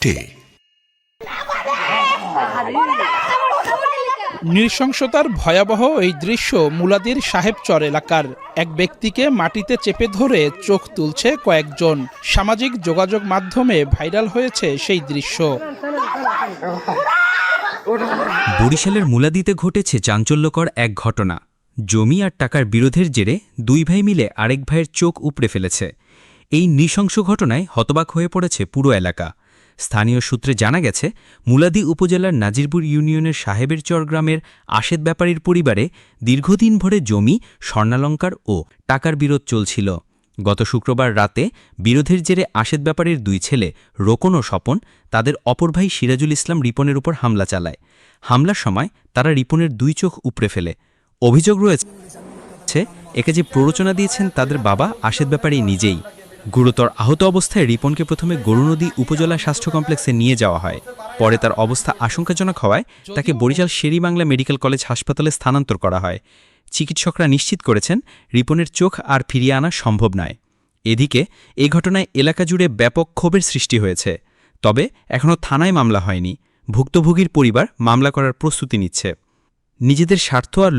টে। নৃশংসতার ভয়াবহ এই দৃশ্য মুলাদির সাহেবচর এলাকার। এক ব্যক্তিকে মাটিতে চেপে ধরে চোখ তুলছে কয়েকজন। সামাজিক যোগাযোগ মাধ্যমে ভাইরাল হয়েছে সেই দৃশ্য। বরিশালের মুলাদিতে ঘটেছে চাঞ্চল্যকর এক ঘটনা। জমি আর টাকার বিরোধের জেরে দুই ভাই মিলে আরেক ভাইয়ের চোখ উপড়ে ফেলেছে। এই নৃশংস ঘটনায় হতবাক হয়ে পড়েছে পুরো এলাকা। স্থানীয় সূত্রে জানা গেছে, মুলাদি উপজেলার নাজিরপুর ইউনিয়নের সাহেবের চর গ্রামের আশেদ ব্যাপারীর পরিবারে দীর্ঘদিন ভরে জমি, স্বর্ণালঙ্কার ও টাকার বিরোধ চলছিল। গত শুক্রবার রাতে বিরোধের জেরে আশেদ ব্যাপারীর দুই ছেলে রোকন ও স্বপন তাদের অপর ভাই সিরাজুল ইসলাম রিপনের উপর হামলা চালায়। হামলার সময় তারা রিপনের দুই চোখ উপড়ে ফেলে। অভিযোগ রয়েছে, একে যে প্ররোচনা দিয়েছেন তাদের বাবা আশেদ ব্যাপারী নিজেই। গুরুতর আহত অবস্থায় রিপনকে প্রথমে গরুনদী উপজেলা স্বাস্থ্য কমপ্লেক্সে নিয়ে যাওয়া হয়। পরে তার অবস্থা আশঙ্কাজনক হওয়ায় তাকে বরিশাল শেরিবাংলা মেডিকেল কলেজ হাসপাতালে স্থানান্তর করা হয়। চিকিৎসকরা নিশ্চিত করেছেন, রিপনের চোখ আর ফিরিয়ে আনা সম্ভব নয়। এদিকে এই ঘটনায় এলাকা জুড়ে ব্যাপক ক্ষোভের সৃষ্টি হয়েছে। তবে এখনও থানায় মামলা হয়নি। ভুক্তভোগীর পরিবার মামলা করার প্রস্তুতি নিচ্ছে। নিজেদের স্বার্থ আর